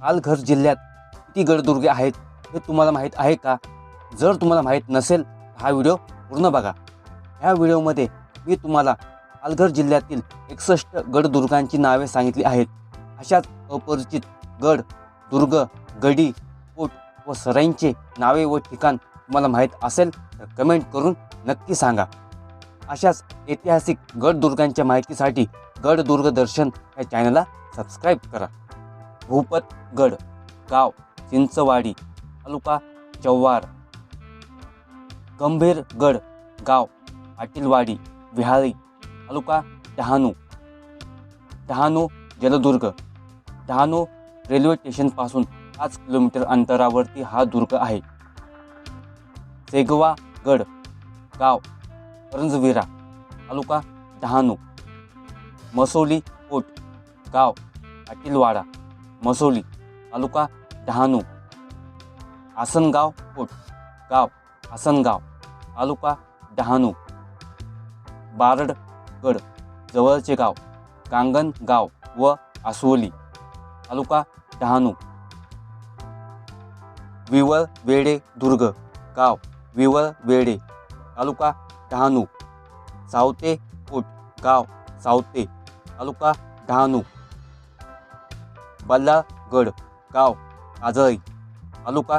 पालघर जिल्ह्यात किती गडदुर्गे आहेत हे तुम्हाला माहीत आहे का? जर तुम्हाला माहीत नसेल हा व्हिडिओ पूर्ण बघा. ह्या व्हिडिओमध्ये मी तुम्हाला पालघर जिल्ह्यातील एकसष्ट गडदुर्गांची नावे सांगितली आहेत. अशाच अपरिचित गड दुर्ग गडी कोट व सराईंचे नावे व ठिकाण तुम्हाला माहीत असेल तर कमेंट करून नक्की सांगा. अशाच ऐतिहासिक गडदुर्गांच्या माहितीसाठी गडदुर्ग दर्शन या चॅनलला सबस्क्राईब करा. भूपतगड गाव चिंचवाडी तालुका चव्हार गंभीरगड गाव पाटीलवाडी विहारी तालुका डहाणू. डहाणू जलदुर्ग. डहाणू रेल्वे स्टेशनपासून पाच किलोमीटर अंतरावरती हा दुर्ग आहे. सेगवागड गाव करंजवीरा तालुका डहाणू. मसोली कोट गाव पाटीलवाडा. मसोली तालुका डहाणू आसनगाव कोट गाव आसनगाव तालुका डहाणू बारडगड जवळचे गाव कांगण गाव व आसवली तालुका डहाणू विवळ वेडे दुर्ग गाव विवळ वेडे तालुका डहाणू सावते कोट गाव सावते तालुका डहाणू बल्लागड गाव काजळी तालुका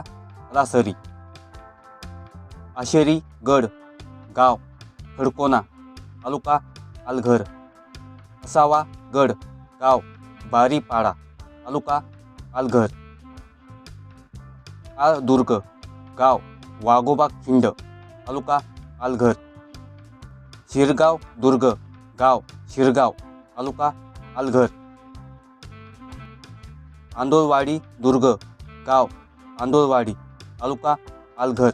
रासरी. आशेरी गड गाव खडकोना तालुका पालघर. असावा गड गाव बारीपाडा तालुका पालघर. दुर्ग गाव वाघोबा खिंड तालुका पालघर. शिरगाव दुर्ग गाव शिरगाव तालुका पालघर. आंदोलवाडी दुर्ग गाव, आंदोलवाडी तालुका पालघर,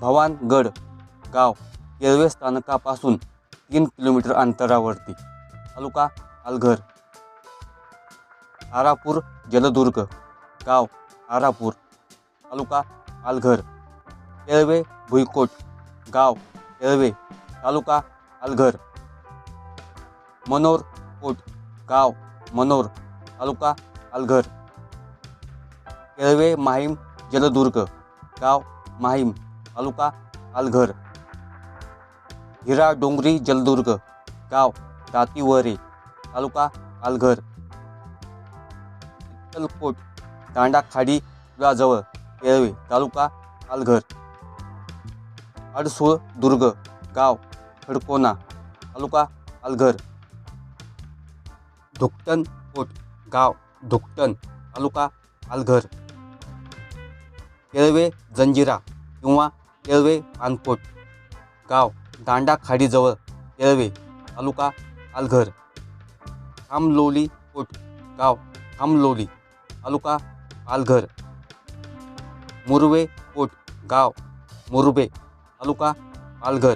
भवानगड गाव रेल्वे स्थानकापासून तीन किलोमीटर अंतरावरती, तालुका पालघर. तारापूर जलदुर्ग गाव, तारापूर, तालुका पालघर. रेल्वे भुईकोट गाव रेल्वे तालुका पालघर. मनोर कोट गाव, मनोर, तालुका पालघर. केळवे माहीम जलदुर्ग गाव माहीम तालुका पालघर. हिरा डोंगरी जलदुर्ग गाव दातीवरे तालुका पालघर. चित्तलकोट दांडाखाडी पुलाजवळ केळवे तालुका पालघर. अडसूळ दुर्ग गाव खडकोना तालुका पालघर. धुकटन कोट गाव धुकटन तालुका पालघर. केळवे जंजिरा किंवा केळवे पानकोट गाव दांडा खाडीजवळ केळवे तालुका पालघर. खामलोली कोट गाव खामलोली तालुका पालघर. मुरवे कोट गाव मुरबे तालुका पालघर.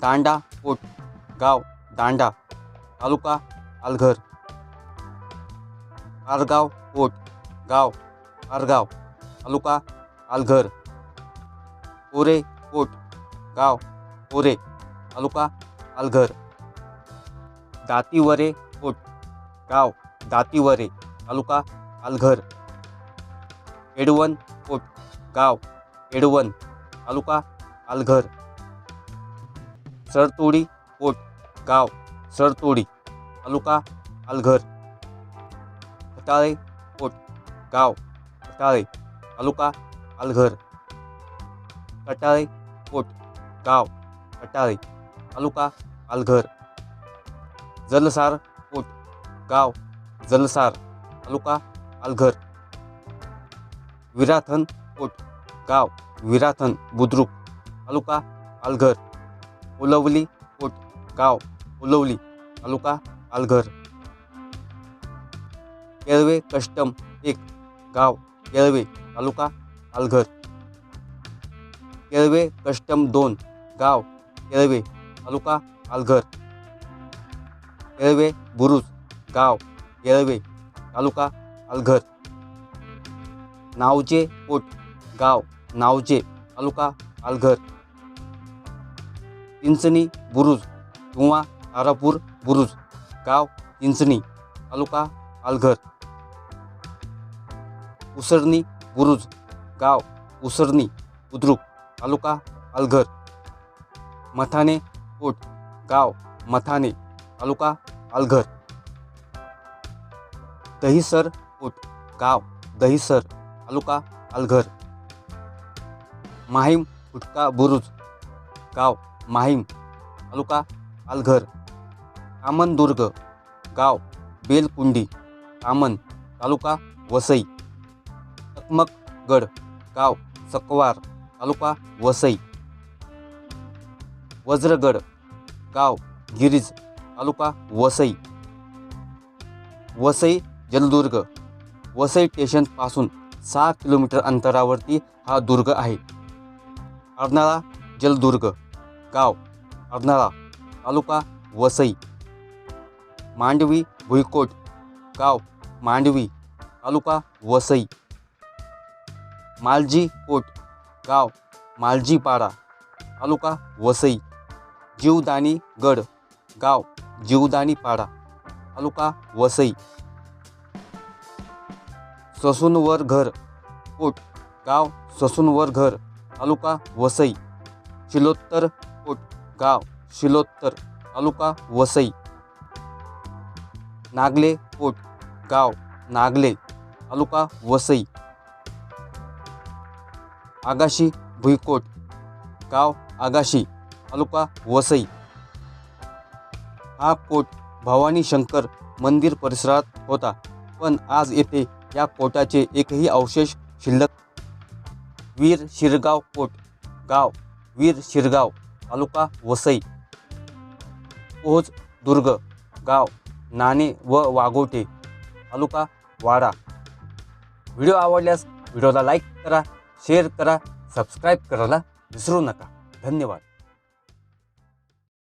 दांडा कोट गाव दांडा तालुका पालघर. पारगाव कोट गाव पारगाव तालुका पालघर. कोरे कोट गाव कोरे तालुका पालघर. दातीवरे कोट गाव दातीवरे तालुका पालघर. एडवन कोट गाव एडवन तालुका पालघर. सरतोडी कोट गाव सरतोडी तालुका पालघर. खटाळे कोट गाव खटाळे तालुका पालघर कटाळे कोट गाव कटाळे तालुका पालघर जलसार कोट गाव जलसार तालुका पालघर विराथन कोट गाव विराथन बुद्रुक तालुका पालघर उलवली कोट गाव उलवली तालुका पालघर केळवे कस्टम एक गाव केळवे तालुका पालघर. केळवे कस्टम दोन गाव केळवे तालुका पालघर. केळवे बुरुज गाव केळवे तालुका पालघर. नावचे पोट गाव नावचे तालुका पालघर. चिंचणी बुरुज किंवा तारापूर बुरुज गाव चिंचणी तालुका पालघर. उसरणी बुरुज गाव उसरणी बुद्रुक तालुका पालघर. मथाने कोट गाव मथाने तालुका पालघर. दहिसर कोट गाव दहिसर तालुका पालघर. माहीम फुटका बुरुज गाव माहीम तालुका पालघर. कामनदुर्ग गाव बेलकुंडी. कामन तालुका वसई. चकमकगड गाव सकवार तालुका वसई. वज्रगड गाव गिरीज तालुका वसई. वसई जलदुर्ग वसई स्टेशनपासून सहा किलोमीटर अंतरावरती हा दुर्ग आहे. अर्नाळा जलदुर्ग गाव अर्नाळा तालुका वसई. मांडवी भुईकोट गाव मांडवी, तालुका वसई, मालजी कोट, गाव मालजीपाडा, तालुका वसई जीवदानी गड गाव जीवदानीपाडा, तालुका वसई. ससूनवर घर कोट, गाव ससूनवर घर तालुका वसई. शिलोत्तर कोट, गाव शिलोत्तर, तालुका वसई. नागले कोट गाव नागले तालुका वसई. आगाशी भुईकोट गाव आगाशी तालुका वसई. हा कोट भवानी शंकर मंदिर परिसरात होता पण आज येथे या कोटाचे एकही अवशेष शिल्लक वीर शिरगाव कोट गाव वीर शिरगाव तालुका वसई. पोहोच दुर्ग गाव नाणे व वाघोटे तालुका वाडा. व्हिडिओ आवडल्यास व्हिडिओला लाईक करा शेअर करा सबस्क्राईब करायला विसरू नका. धन्यवाद.